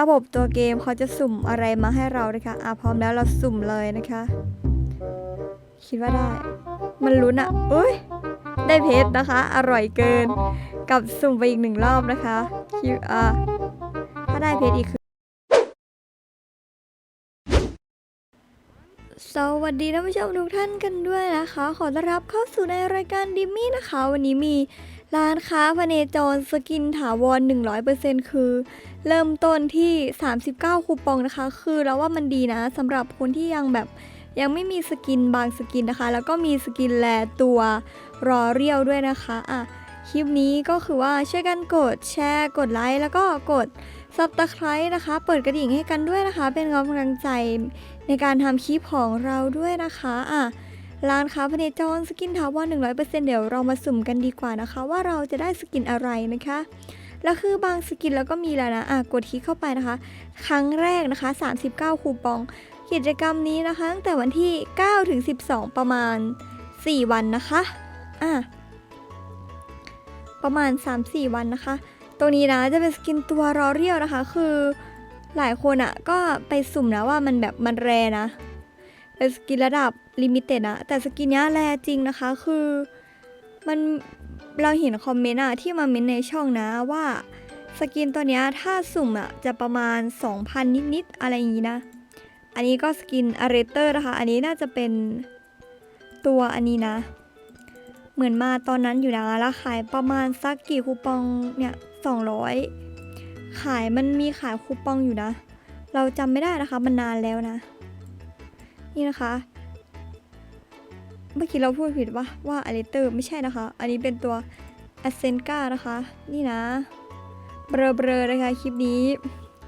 ระบบตัวเกมเขาจะสุ่มอะไรมาให้เรานะคะอะพร้อมแล้วเราสุ่มเลยนะคะ คิดว่าได้ มันลุ้นอะเอ้ย ได้เพชรนะคะ อร่อยเกิน กับสุ่มไปอีกหนึ่งรอบนะคะคิวอะถ้าได้เพชรอีกคือสวัสดีท่านผู้ชมทุกท่านกันด้วยนะคะ ขอต้อนรับเข้าสู่ในรายการดิมมี่นะคะ วันนี้มี ร้านค้าพเนจรสกินถาวร 100%คือ เริ่มต้นที่ 39 คูปองนะคะ คือแล้วว่ามันดีนะสำหรับคนที่ยังแบบยังไม่มีสกินบางสกินนะคะ แล้วก็มีสกินแลตัวรอเรียวด้วยนะคะอะคลิปนี้ก็คือว่าช่วยกันกดแชร์กดไลค์แล้วก็กดซับตะไคร้นะคะ เปิดกระดิ่งให้กันด้วยนะคะ เป็นกำลังใจในการทำคลิปของเราด้วยนะคะอะ ร้านค้าพเนจรสกินถาวร100%เดี๋ยวเรามาสุ่มกันดีกว่านะคะ ว่าเราจะได้สกินอะไรนะคะแล้วคือบางสกินแล้วก็มีแล้วนะอะกดคลิกเข้าไปนะคะ ครั้งแรกนะคะ 39 คูปอง กิจกรรมนี้นะคะตั้งแต่วันที่9ถึง12 ประมาณ 4 วันนะคะอะประมาณ 3-4 วันนะคะ ตรงนี้นะจะเป็นสกินตัวรอเรียวนะคะ คือหลายคนอะ่ะก็ไปสุ่มนะว่ามันแบบมันแรนะ เป็นสกินระดับลิมิเต็ดนะแต่สกินนี้แรจริงนะคะคือมันเราเห็นคอมเมนต์อะที่มาเมนในช่องนะว่าสกินตัวเนี้ยถ้าสุ่มอะจะประมาณ 2,000 นิดๆอะไรอย่างงี้นะ อันนี้ก็สกินอาร์เรเตอร์นะคะ อันนี้น่าจะเป็นตัวอันนี้นะ เหมือนมาตอนนั้นอยู่นะแล้วขายประมาณสักกี่คูปองเนี่ย200 ขายมันมีขายคูปองอยู่นะ เราจำไม่ได้นะคะมันนานแล้วนะ นี่นะคะ เมื่อกี้เราพูดผิดว่าว่าอเลเตอร์ไม่ใช่นะคะ อันนี้เป็นตัว a s c e n c a นะคะ นี่นะ เบลอๆนะคะคลิปนี้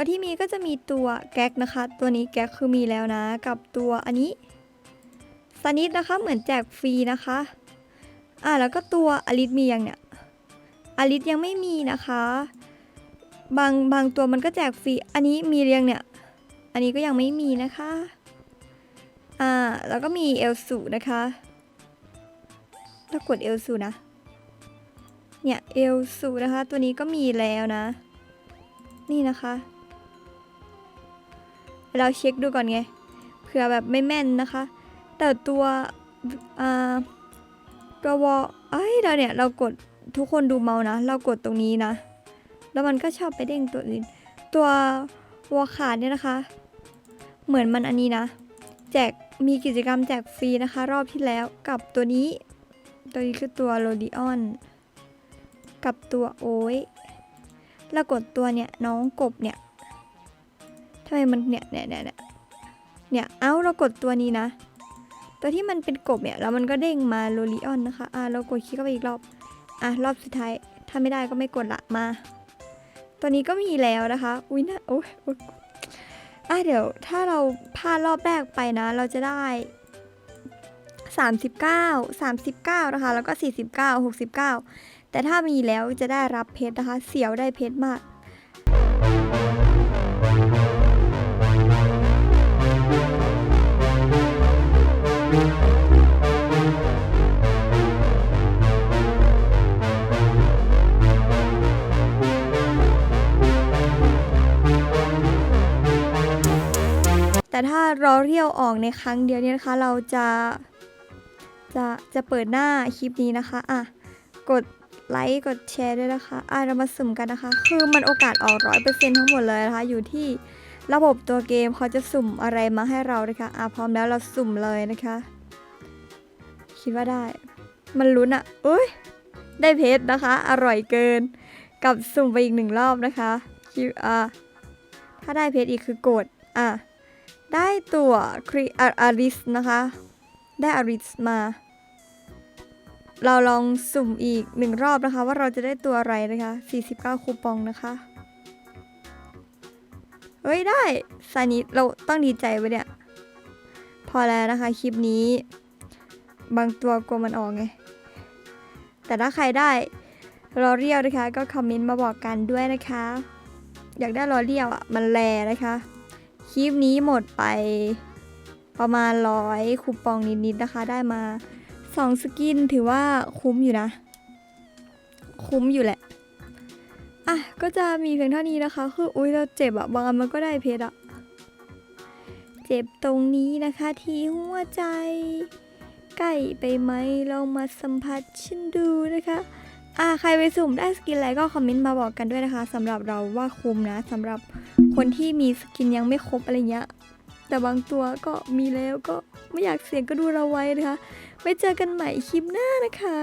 ตัวที่มีก็จะมีตัวแก๊กนะคะ ตัวนี้แก๊กคือมีแล้วนะ กับตัวอันนี้สนิทนะคะเหมือนแจกฟรีนะคะ อ่าแล้วก็ตัวอลิสมียังเนี่ยอลิสยังไม่มีนะคะ บางบางตัวมันก็แจกฟรี อันนี้มีเรียงเนี่ย อันนี้ก็ยังไม่มีนะคะ อ่าแล้วก็มีเอลสูนะคะถ้ากดเอลสูนะ เนี่ยเอลสูนะคะ ตัวนี้ก็มีแล้วนะ นี่นะคะ เราเช็คดูก่อนไงเผื่อแบบไม่แม่นนะคะ แต่ตัวอ่าตัววอเอ้ยเราเนี่ยเรากดทุกคนดูเมาส์นะ เรากดตรงนี้นะ แล้วมันก็ชอบไปเด้งตัวอื่น ตัววอขาดเนี่ยนะคะ เหมือนมันอันนี้นะ แจกมีกิจกรรมแจกฟรีนะคะ รอบที่แล้วกับตัวนี้ ตัวนี้คือตัวโรดิออนกับตัวโอ้ยแล้วกดตัวเนี่ยน้องกบเนี่ย ทำไมมันเนี่ยเนี่ยเนี่ยเนี่ยเนี่ย เอ้าเรากดตัวนี้นะ ตัวที่มันเป็นกบเนี่ยแล้วมันก็เด้งมาโรลิออนนะคะ อะเรากดคลิกเข้าไปอีกรอบ อะรอบสุดท้าย ถ้าไม่ได้ก็ไม่กดละมา ตัวนี้ก็มีแล้วนะคะ อุ้ยนะโอ้ยอ๊ยอะเดี๋ยวถ้าเราพลาดรอบแรกไปนะ เราจะได้ 39 39 นะคะ แล้วก็ 49 69 แต่ถ้ามีแล้วจะได้รับเพชรนะคะ เสียวได้เพชรมาก รอเรียวออกในครั้งเดียวเนี่ยนะคะ เราจะจะจะเปิดหน้าคลิปนี้นะคะ อะ กดไลค์กดแชร์ด้วยนะคะ อะเรามาสุ่มกันนะคะ คือมันโอกาสออกร้อยเปอร์เซ็นต์ทั้งหมดเลยนะคะ อยู่ที่ระบบตัวเกมเขาจะสุ่มอะไรมาให้เรานะคะ อะพร้อมแล้วเราสุ่มเลยนะคะ คิดว่าได้ มันลุ้นอะอุ้ย ได้เพชรนะคะ อร่อยเกิน กับสุ่มไปอีกหนึ่งรอบนะคะคิวอะถ้าได้เพชรอีกคือโกดอะ ได้ตัวครีอาริสนะคะ ได้อาริสมา เราลองสุ่มอีกหนึ่งรอบนะคะ ว่าเราจะได้ตัวอะไรนะคะ 49 คูปองนะคะ เฮ้ย ได้ซานิเราต้องดีใจไว้เนี่ย พอแล้วนะคะ คลิปนี้ บางตัวกลัวมันออกไง แต่ถ้าใครได้รอเรียวนะคะ ก็คอมเมนต์มาบอกกันด้วยนะคะ อยากได้รอเรียวอะ มันแรนะคะ คลิปนี้หมดไปประมาณร้อยคูปองนิดๆนะคะ ได้มาสองสกินถือว่าคุ้มอยู่นะ คุ้มอยู่แหละ อะ ก็จะมีเพียงเท่านี้นะคะ คืออุ้ยเราเจ็บอะบางอันมันก็ได้เพชรอะเจ็บตรงนี้นะคะที่หัวใจ ใกล้ไปไหมลองมาสัมผัสฉันดูนะคะอะใครไปสุ่มได้สกินอะไรก็คอมเมนต์มาบอกกันด้วยนะคะสำหรับเราว่าคุ้มนะสำหรับ คนที่มีสกินยังไม่ครบอะไรเงี้ย แต่บางตัวก็มีแล้วก็ไม่อยากเสี่ยงก็ดูเราไว้นะคะ ไว้เจอกันใหม่คลิปหน้านะคะ